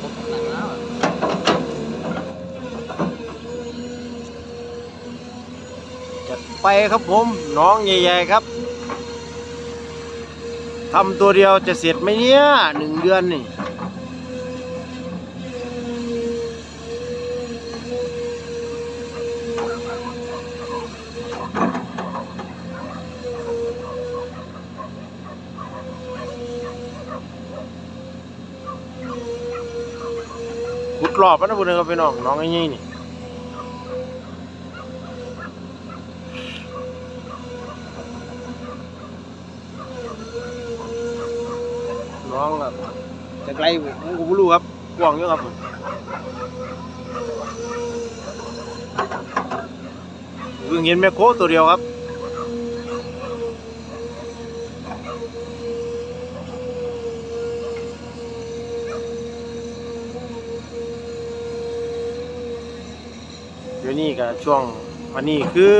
ผมหนังแล้วจัดไปครับผมน้องใหญ่ๆครับทำตัวเดียวจะเสร็จไหมเนี่ยหนึ่งเดือนนี่ ขุดรอบมันนะพวกนี้ครับพี่น้องน้องไอ้นี่นี่น้องครับจะไกลผมก็ไม่รู้ครับกว้างอยู่ครับผมเพิ่งเห็นแมคโคตัวเดียวครับ ดี๋ยวนี้ก็ช่วงวันนี้คือ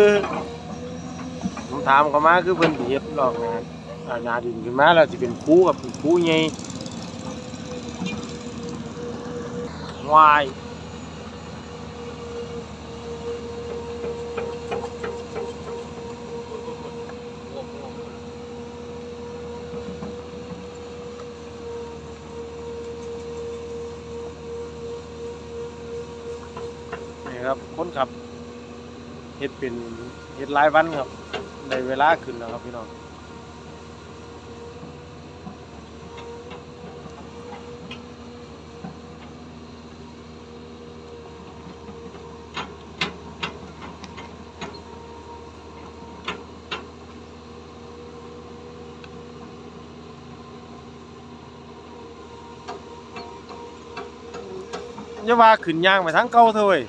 ผมถามเขามาคือเพิ่นสิเฮ็ดหลอกงานอ่านาดินขึ้นมาแล้วสิเป็นคูกับเป็นคูใหญ่วาย ครับ คนขับเฮ็ดเป็นเฮ็ดหลายวันครับได้เวลาขึ้นแล้วครับพี่น้องอย่าว่าขึ้นย่างไปทางเก่าเถอะเว้ย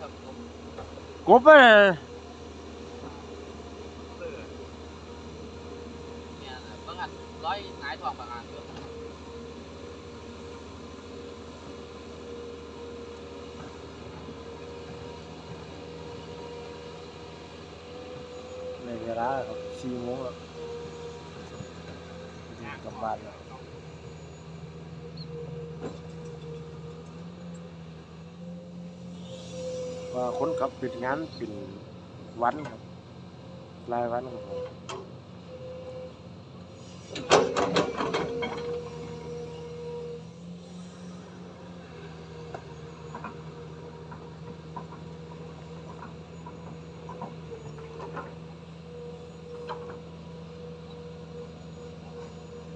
กบอะเนี่ยบางอันร้อยหงายทองบางอันด้วยในเวลาครับสี่โมงแล้วกลับบ้านแล้ว ว่าคนขับปิดงานเป็นวันครับรายวันครับผม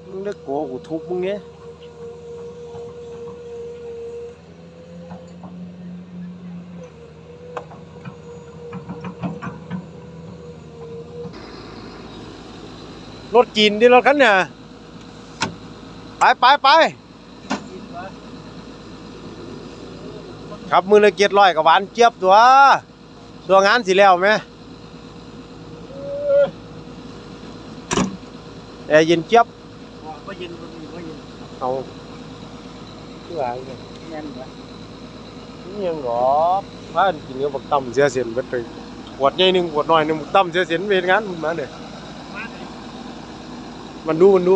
มึงได้โกกูทุบมึงเงี้ย รถกินดิรถคันเนี่ยไปไปไปครับมือละเกียรร้อยกับหวานเจี๊ยบตัวตัวงานสิแล้วไหมแอร์เย็นเจี๊ยบก็ยินก็มีก็ยินเอาคือว่าเนี่ยแน่นวะนี่ยังหรอพากันกินกับบักตำเสียเสียนเบิดไปขวดใหญ่หนึงขวดน้อยหนึงบักตำเสียเสียนเวรงานมันมาเนี่ยมาเลย มันดูมันดู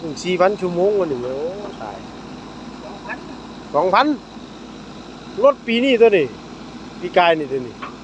หนึ่งสี่พันชั่วโมงวันหนึ่งเลยโอ้ตายสองพันสองพันรถปีนี้ตัวนี้ ปีกายนี่ตัวนี้ส